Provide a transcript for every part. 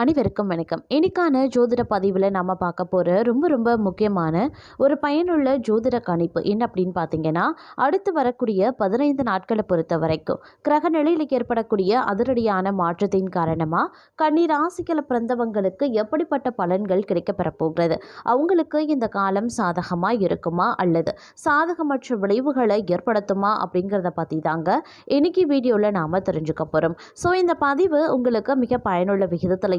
அனைவருக்கும் வணக்கம். இன்னைக்கான ஜோதிட பதிவில் நம்ம பார்க்க போகிற ரொம்ப ரொம்ப முக்கியமான ஒரு பயனுள்ள ஜோதிட கணிப்பு என்ன அப்படின்னு பார்த்தீங்கன்னா அடுத்து வரக்கூடிய பதினைந்து நாட்களை பொறுத்த வரைக்கும் கிரக நிலையில் ஏற்படக்கூடிய அதிரடியான மாற்றத்தின் காரணமாக கன்னி ராசிகளை பிறந்தவங்களுக்கு எப்படிப்பட்ட பலன்கள் கிடைக்கப்பெற போகிறது? அவங்களுக்கு இந்த காலம் சாதகமாக இருக்குமா? அல்லது சாதகமற்ற விளைவுகளை ஏற்படுத்துமா? அப்படிங்கிறத பற்றி தாங்க இன்னைக்கு வீடியோவில் நாம் தெரிஞ்சுக்க போகிறோம் ஸோ இந்த பதிவு உங்களுக்கு மிக பயனுள்ள விகிதத்தில்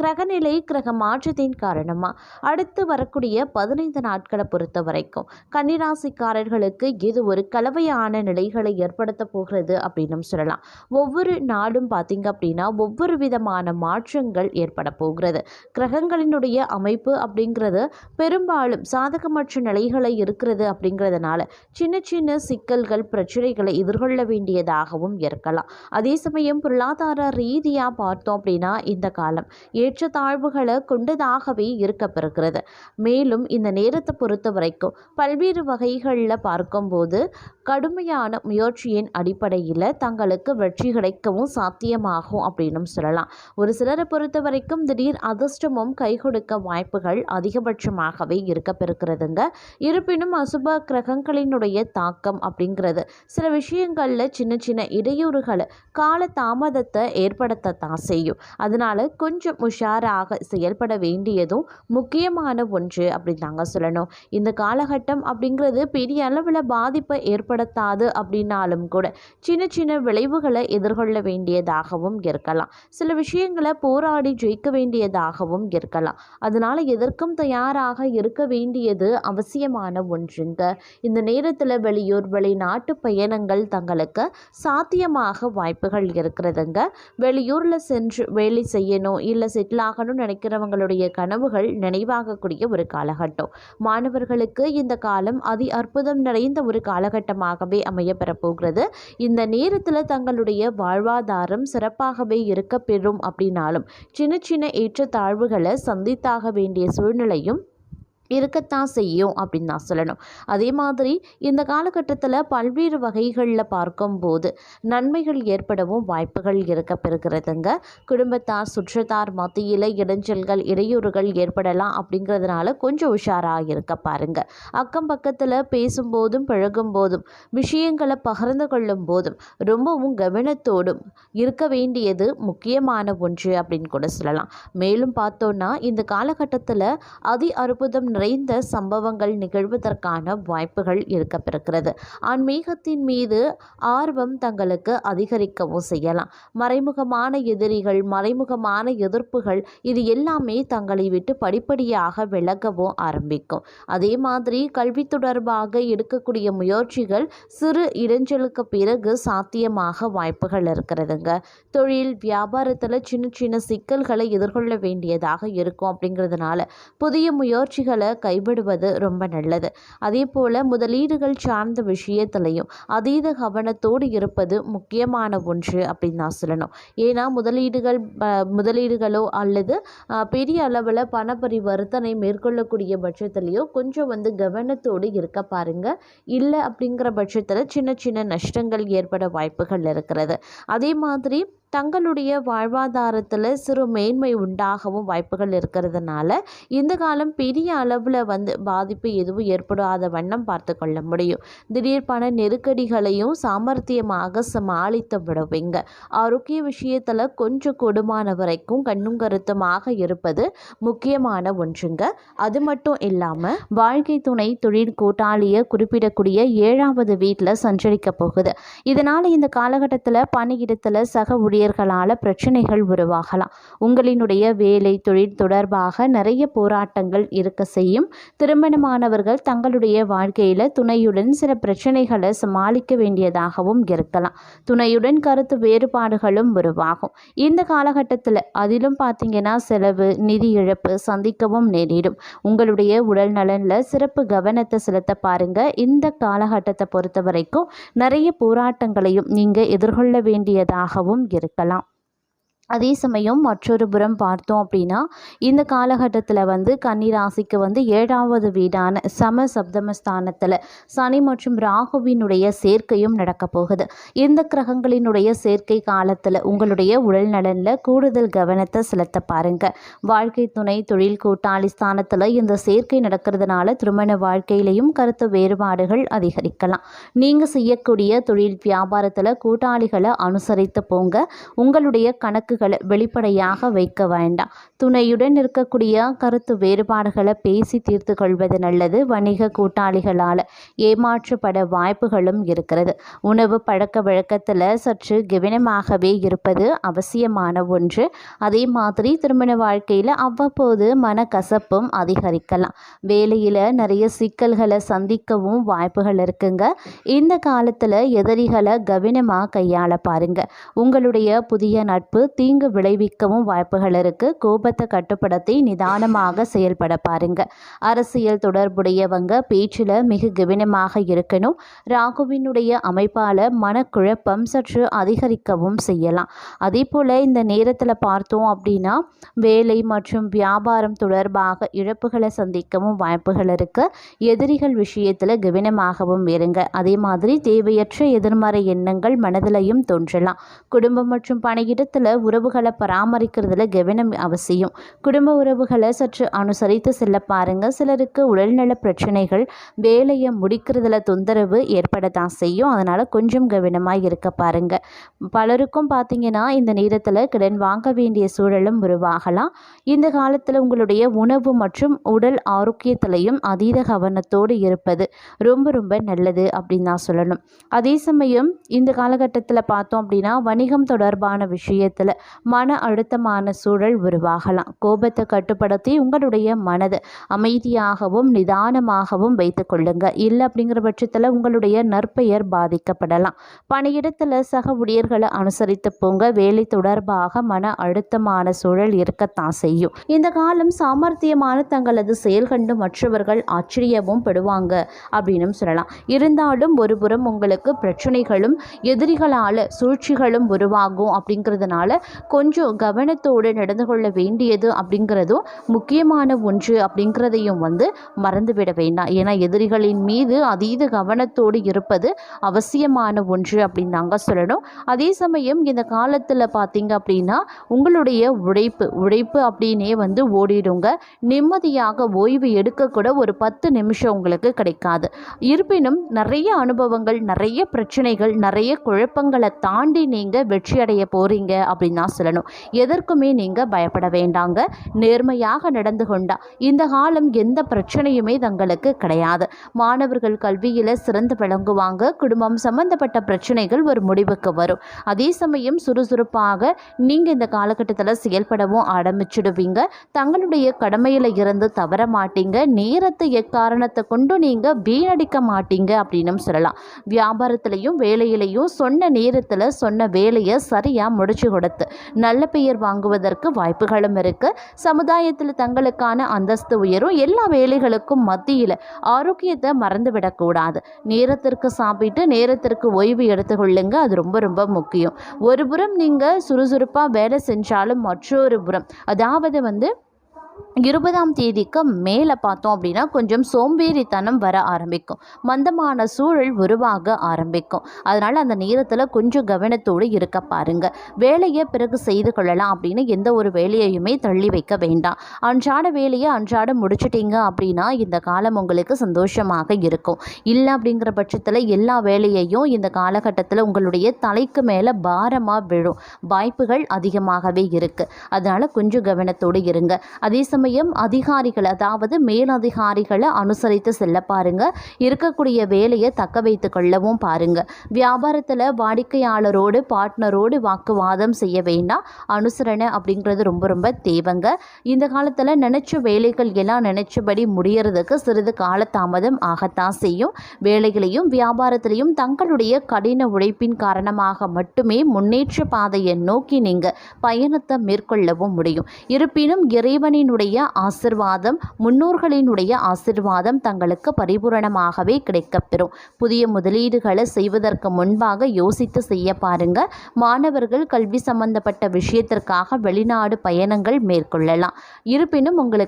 கிரகநிலை கிரக மாற்றத்தின் காரணமாக அடுத்து வரக்கூடிய பதினைந்து நாட்களை பொறுத்த வரைக்கும் கன்னிராசிக்காரர்களுக்கு இது ஒரு கலவையான நிலைகளை ஏற்படுத்த போகிறது அப்படின்னு சொல்லலாம். ஒவ்வொரு நாடும் பார்த்திங்க அப்படின்னா ஒவ்வொரு விதமான மாற்றங்கள் ஏற்பட போகிறது. கிரகங்களினுடைய அமைப்பு அப்படிங்கிறது பெரும்பாலும் சாதகமற்ற நிலைகளை இருக்கிறது அப்படிங்கிறதுனால சின்ன சின்ன சிக்கல்கள் பிரச்சனைகளை எதிர்கொள்ள வேண்டியதாகவும் இருக்கலாம். அதே சமயம் பொருளாதார ரீதியாக பார்த்தோம் அப்படின்னா இந்த காலம் ஏற்றத்தாழ்வுகளை கொண்டதாகவே இருக்கப்பெறுகிறது. மேலும் இந்த நேரத்தை பொறுத்த வரைக்கும் பல்வேறு வகைகளில் பார்க்கும்போது கடுமையான முயற்சியின் அடிப்படையில் தங்களுக்கு வெற்றி கிடைக்கவும் சாத்தியமாகும் அப்படின்னு சொல்லலாம். ஒரு சிலரை பொறுத்த வரைக்கும் திடீர் அதிர்ஷ்டமும் கை கொடுக்க வாய்ப்புகள் அதிகபட்சமாகவே இருக்கப்பெறுகிறதுங்க. இருப்பினும் அசுப கிரகங்களினுடைய தாக்கம் அப்படிங்கிறது சில விஷயங்களில் சின்ன சின்ன இடையூறுகளை கால தாமதத்தை ஏற்படுத்தத்தான் செய்யும். அதனால கொஞ்சம் உஷாராக செயல்பட வேண்டியதும் முக்கியமான ஒன்று அப்படின்னு தாங்க சொல்லணும். இந்த காலகட்டம் அப்படிங்கிறது பெரிய அளவில் பாதிப்பை ஏற்படுத்தாது அப்படின்னாலும் கூட சின்ன சின்ன விளைவுகளை எதிர்கொள்ள வேண்டியதாகவும் இருக்கலாம். சில விஷயங்களை போராடி ஜெயிக்க வேண்டியதாகவும் இருக்கலாம். அதனால் எதற்கும் தயாராக இருக்க வேண்டியது அவசியமான ஒன்றுங்க. இந்த நேரத்தில் வெளியூர் வெளிநாட்டு பயணங்கள் தங்களுக்கு சாத்தியமாக வாய்ப்புகள் இருக்கிறதுங்க. வெளியூரில் சென்று வேலை செய்யணும் இல்லை செட்டில் ஆகணும்னு நினைக்கிறவங்களுடைய கனவுகள் நினைவாகக்கூடிய ஒரு காலகட்டம். மாணவர்களுக்கு இந்த காலம் அதி அற்புதம் நிறைந்த ஒரு காலகட்டமாகவே அமையப்பெறப் போகிறது இந்த நேரத்தில் தங்களுடைய வாழ்வாதாரம் சிறப்பாகவே இருக்க பெறும் அப்படின்னாலும் சின்ன சின்ன ஏற்றத்தாழ்வுகளை சந்தித்தாக வேண்டிய சூழ்நிலையும் இருக்கத்தான் செய்யும் அப்படின்னு தான் சொல்லணும். அதே மாதிரி இந்த காலகட்டத்தில் பல்வேறு வகைகளில் பார்க்கும்போது நன்மைகள் ஏற்படவும் வாய்ப்புகள் இருக்க பெறுகிறதுங்க. குடும்பத்தார் சுற்றத்தார் மத்தியில் இடைஞ்சல்கள் இடையூறுகள் ஏற்படலாம் அப்படிங்கிறதுனால கொஞ்சம் உஷாராக இருக்க பாருங்க. அக்கம் பக்கத்தில் பேசும்போதும் பழகும்போதும் விஷயங்களை பகிர்ந்து கொள்ளும் போதும் ரொம்பவும் கவனத்தோடும் இருக்க வேண்டியது முக்கியமான ஒன்று அப்படின்னு கூட சொல்லலாம். மேலும் பார்த்தோன்னா இந்த காலகட்டத்தில் அதி அற்புதம் நிறைந்த சம்பவங்கள் நிகழ்வதற்கான வாய்ப்புகள் இருக்கப்பெறுகிறது. ஆன்மீகத்தின் மீது ஆர்வம் தங்களுக்கு அதிகரிக்கவும் செய்யலாம். மறைமுகமான எதிரிகள் மறைமுகமான எதிர்ப்புகள் இது எல்லாமே தங்களை விட்டு படிப்படியாக விலகவும் ஆரம்பிக்கும். அதே மாதிரி கல்வி தொடர்பாக எடுக்கக்கூடிய முயற்சிகள் சிறு இடைஞ்சலுக்கு பிறகு சாத்தியமாக வாய்ப்புகள் இருக்கிறதுங்க. தொழில் வியாபாரத்தில் சின்ன சின்ன சிக்கல்களை எதிர்கொள்ள வேண்டியதாக இருக்கும் அப்படிங்கிறதுனால புதிய முயற்சிகளை கைவிடுவது ரொம்ப நல்லது. அதே போல் முதலீடுகள் சார்ந்த விஷயத்திலையும் அதீத கவனத்தோடு இருப்பது முக்கியமான ஒன்று அப்படின்னு நான் சொல்லணும். ஏன்னா முதலீடுகள் முதலீடுகளோ அல்லது பெரிய அளவில் பண பரிவர்த்தனை மேற்கொள்ளக்கூடிய பட்சத்துலேயோ கொஞ்சம் வந்து கவனத்தோடு இருக்க பாருங்கள் இல்லை அப்படிங்கிற பட்சத்தில் சின்ன சின்ன நஷ்டங்கள் ஏற்பட வாய்ப்புகள் இருக்கிறது. அதே மாதிரி தங்களுடைய வாழ்வாதாரத்தில் சிறு மேன்மை உண்டாகவும் வாய்ப்புகள் இருக்கிறதுனால இந்த காலம் பெரிய அளவில் வந்து பாதிப்பு எதுவும் ஏற்படாத வண்ணம் பார்த்து கொள்ள முடியும். திடீர் பண நெருக்கடிகளையும் சாமர்த்தியமாக சமாளித்து விடுவீங்க. ஆரோக்கிய விஷயத்தில் கொஞ்சம் கொடுமான வரைக்கும் கண்ணும் கருத்துமாக இருப்பது முக்கியமான ஒன்றுங்க. அது மட்டும் இல்லாமல் வாழ்க்கை துணை தொழில் கூட்டாளியை குறிப்பிடக்கூடிய ஏழாவது வீட்டில் சஞ்சரிக்க போகுது. இதனால் இந்த காலகட்டத்தில் பணியிடத்தில் சக ஊழியர்களால் பிரச்சனைகள் உருவாகலாம். உங்களினுடைய வேலை தொழில் தொடர்பாக நிறைய போராட்டங்கள் இருக்க செய்யும். திருமணமானவர்கள் தங்களுடைய வாழ்க்கையில் துணையுடன் சில பிரச்சனைகளை சமாளிக்க வேண்டியதாகவும் இருக்கலாம். துணையுடன் கருத்து வேறுபாடுகளும் உருவாகும். இந்த காலகட்டத்தில் அதிலும் பார்த்தீங்கன்னா செலவு நிதி இழப்பு சந்திக்கவும் நேரிடும். உங்களுடைய உடல் நலனில் சிறப்பு கவனத்தை செலுத்த பாருங்கள் இந்த காலகட்டத்தை பொறுத்த வரைக்கும் நிறைய போராட்டங்களையும் நீங்கள் எதிர்கொள்ள வேண்டியதாகவும் இருக்கும் இருக்கலாம் அதே சமயம் மற்றொரு புறம் பார்த்தோம் அப்படின்னா இந்த காலகட்டத்தில் வந்து கன்னிராசிக்கு வந்து ஏழாவது வீடான சம சப்தமஸ்தானத்தில் சனி மற்றும் ராகுவினுடைய சேர்க்கையும் நடக்க போகுது. இந்த கிரகங்களினுடைய சேர்க்கை காலத்தில் உங்களுடைய உடல் நலனில் கூடுதல் கவனத்தை செலுத்த பாருங்க. வாழ்க்கை துணை தொழில் கூட்டாளி ஸ்தானத்தில் இந்த சேர்க்கை நடக்கிறதுனால திருமண வாழ்க்கையிலையும் கருத்து வேறுபாடுகள் அதிகரிக்கலாம். நீங்கள் செய்யக்கூடிய தொழில் வியாபாரத்தில் கூட்டாளிகளை அனுசரித்து போங்க. உங்களுடைய கணக்கு கருத்துக்களை வெளிப்படையாக வைக்க வேண்டாம். துணையுடன் இருக்கக்கூடிய கருத்து வேறுபாடுகளை பேசி தீர்த்து கொள்வது நல்லது. வணிக கூட்டாளிகளால் ஏமாற்றப்பட வாய்ப்புகளும் இருக்கிறது. உணவு பழக்க வழக்கத்தில் சற்று கவனமாகவே இருப்பது அவசியமான ஒன்று. அதே மாதிரி திருமண வாழ்க்கையில் அவ்வப்போது மனக்கசப்பும் அதிகரிக்கலாம். வேலையில் நிறைய சிக்கல்களை சந்திக்கவும் வாய்ப்புகள் இருக்குங்க. இந்த காலத்தில் எதிரிகளை கவனமாக கையாள பாருங்க. உங்களுடைய புதிய நட்பு தீ தீங்கு விளைவிக்கவும் வாய்ப்புகள் இருக்குது கோபத்தை கட்டுப்படுத்தி நிதானமாக செயல்பட பாருங்க. அரசியல் தொடர்புடையவங்க பேச்சில் மிக கவனமாக இருக்கணும். ராகுவினுடைய அமைப்பால் மனக்குழப்பம் சற்று அதிகரிக்கவும் செய்யலாம். அதே போல் இந்த நேரத்தில் பார்த்தோம் அப்படின்னா வேலை மற்றும் வியாபாரம் தொடர்பாக இழப்புகளை சந்திக்கவும் வாய்ப்புகள் இருக்குது எதிரிகள் விஷயத்தில் கவனமாகவும் இருங்க. அதே மாதிரி தேவையற்ற எதிர்மறை எண்ணங்கள் மனதிலையும் தோன்றலாம். குடும்பம் மற்றும் பணியிடத்தில் உறவுகளை பராமரிக்கிறதுல கவனம் அவசியம். குடும்ப உறவுகளை சற்று அனுசரித்து செல்ல பாருங்க. சிலருக்கு உடல்நல பிரச்சனைகள் வேலையை முடிக்கிறதுல தொந்தரவு ஏற்படத்தான் செய்யும். அதனால் கொஞ்சம் கவனமாக இருக்க பாருங்க. பலருக்கும் பார்த்தீங்கன்னா இந்த நேரத்தில் கடன் வாங்க வேண்டிய சூழலும் உருவாகலாம். இந்த காலத்தில் உங்களுடைய உணவு மற்றும் உடல் ஆரோக்கியத்திலையும் அதீத கவனத்தோடு இருப்பது ரொம்ப ரொம்ப நல்லது அப்படின்னு தான் சொல்லணும். அதே சமயம் இந்த காலகட்டத்தில் பார்த்தோம் அப்படின்னா வணிகம் தொடர்பான விஷயத்தில் மன அழுத்தமான சூழல் உருவாகலாம். கோபத்தை கட்டுப்படுத்தி உங்களுடைய மனதை அமைதியாகவும் நிதானமாகவும் வைத்து கொள்ளுங்க. இல்லை அப்படிங்கிற பட்சத்தில் உங்களுடைய நற்பெயர் பாதிக்கப்படலாம். பணியிடத்தில் சக ஊழியர்களை அனுசரித்து போங்க. வேலை தொடர்பாக மன அழுத்தமான சூழல் இருக்கத்தான் செய்யும். இந்த காலம் சாமர்த்தியமான தங்களது செயல் கண்டு மற்றவர்கள் ஆச்சரியமும் படுவாங்க அப்படின்னு சொல்லலாம். இருந்தாலும் ஒருபுறம் உங்களுக்கு பிரச்சனைகளும் எதிரிகளால் சூழ்ச்சிகளும் உருவாகும் அப்படிங்கிறதுனால கொஞ்சம் கவனத்தோடு நடந்து கொள்ள வேண்டியது அப்படிங்கிறதும் முக்கியமான ஒன்று அப்படிங்கிறதையும் வந்து மறந்துவிட வேண்டாம். ஏன்னா எதிரிகளின் மீது அதீத கவனத்தோடு இருப்பது அவசியமான ஒன்று அப்படின்னு நாங்கள் சொல்லணும். அதே சமயம் இந்த காலத்தில் பார்த்தீங்க அப்படின்னா உங்களுடைய உழைப்பு உழைப்பு அப்படின்னே வந்து ஓடிடுங்க. நிம்மதியாக ஓய்வு எடுக்கக்கூட ஒரு பத்து நிமிஷம் உங்களுக்கு கிடைக்காது. இருப்பினும் நிறைய அனுபவங்கள் நிறைய பிரச்சனைகள் நிறைய குழப்பங்களை தாண்டி நீங்கள் வெற்றி அடைய போகிறீங்க அப்படின்னு தான் சொல்லணும் எதற்குமே நீங்கள் பயப்பட வேண்டாங்க. நேர்மையாக நடந்து கொண்டா இந்த காலம் எந்த பிரச்சனையுமே தங்களுக்கு கிடையாது. மாணவர்கள் கல்வியில் சிறந்து விளங்குவாங்க. குடும்பம் சம்பந்தப்பட்ட பிரச்சனைகள் ஒரு முடிவுக்கு வரும். அதே சமயம் சுறுசுறுப்பாக நீங்கள் இந்த காலகட்டத்தில் செயல்படவும் ஆரம்பிச்சிடுவீங்க. தங்களுடைய கடமையில் இருந்து தவற மாட்டீங்க. நேரத்தை எக்காரணத்தை கொண்டு நீங்கள் வீணடிக்க மாட்டீங்க அப்படின்னு சொல்லலாம். வியாபாரத்திலையும் வேலையிலையும் சொன்ன நேரத்தில் சொன்ன வேலையை சரியாக முடிச்சு கொடுத்து நல்ல பெயர் வாங்குவதற்கு வாய்ப்புகளும் இருக்குது சமுதாயத்தில் தங்களுக்கான அந்தஸ்து உயரும். எல்லா வேலைகளுக்கும் மத்தியில் ஆரோக்கியத்தை மறந்துவிடக்கூடாது நேரத்திற்கு சாப்பிட்டு நேரத்திற்கு ஓய்வு எடுத்துக்கொள்ளுங்க. அது ரொம்ப ரொம்ப முக்கியம். ஒரு புறம் நீங்கள் சுறுசுறுப்பாக வேலை செஞ்சாலும் மற்றொரு புறம் அதாவது வந்து இருபதாம் தேதிக்கு மேலே பார்த்தோம் அப்படின்னா கொஞ்சம் சோம்பேறித்தனம் வர ஆரம்பிக்கும். மந்தமான சூழல் உருவாக ஆரம்பிக்கும். அதனால் அந்த நேரத்தில் கொஞ்சம் கவனத்தோடு இருக்க பாருங்கள் வேலையை பிறகு செய்து கொள்ளலாம் அப்படின்னு எந்த ஒரு வேலையையுமே தள்ளி வைக்க வேண்டாம். அன்றாட வேலையை அன்றாட முடிச்சிட்டிங்க அப்படின்னா இந்த காலம் உங்களுக்கு சந்தோஷமாக இருக்கும். இல்லை அப்படிங்கிற பட்சத்தில் எல்லா வேலையையும் இந்த காலகட்டத்தில் உங்களுடைய தலைக்கு மேலே பாரமாக விழும். வாய்ப்புகள் அதிகமாகவே இருக்குது அதனால் கொஞ்சம் கவனத்தோடு இருங்க. அதே சமயம் சமயம் அதிகாரிகள் அதாவது மேலதிகாரிகளை அனுசரித்து செல்ல பாருங்க. இருக்கக்கூடிய வேலையை தக்க வைத்து கொள்ளவும் பாருங்க. வியாபாரத்தில் வாடிக்கையாளரோடு பார்ட்னரோடு வாக்குவாதம் செய்ய வேண்டாம். அனுசரணை அப்படிங்கிறது ரொம்ப ரொம்ப தேவைங்க. இந்த காலத்தில் நினச்ச வேலைகள் எல்லாம் நினைச்சபடி முடியறதுக்கு சிறிது காலதாமதம் ஆகத்தான் செய்யும். வேலைகளையும் வியாபாரத்திலையும் தங்களுடைய கடின உழைப்பின் காரணமாக மட்டுமே முன்னேற்ற பாதையை நோக்கி நீங்கள் பயணத்தை மேற்கொள்ளவும் முடியும். இருப்பினும் இறைவனினுடைய குருவினுடைய ஆசிர்வாதம் முன்னோர்களினுடைய ஆசிர்வாதம் தங்களுக்கு பரிபூரணமாகவே கிடைக்கப்பெறும். புதிய முதலீடுகளை செய்வதற்கு முன்பாக யோசித்து செய்ய பாருங்க. மாணவர்கள் கல்வி சம்பந்தப்பட்ட விஷயத்திற்காக வெளிநாடு பயணங்கள் மேற்கொள்ளலாம். இருப்பினும் உங்களுக்கு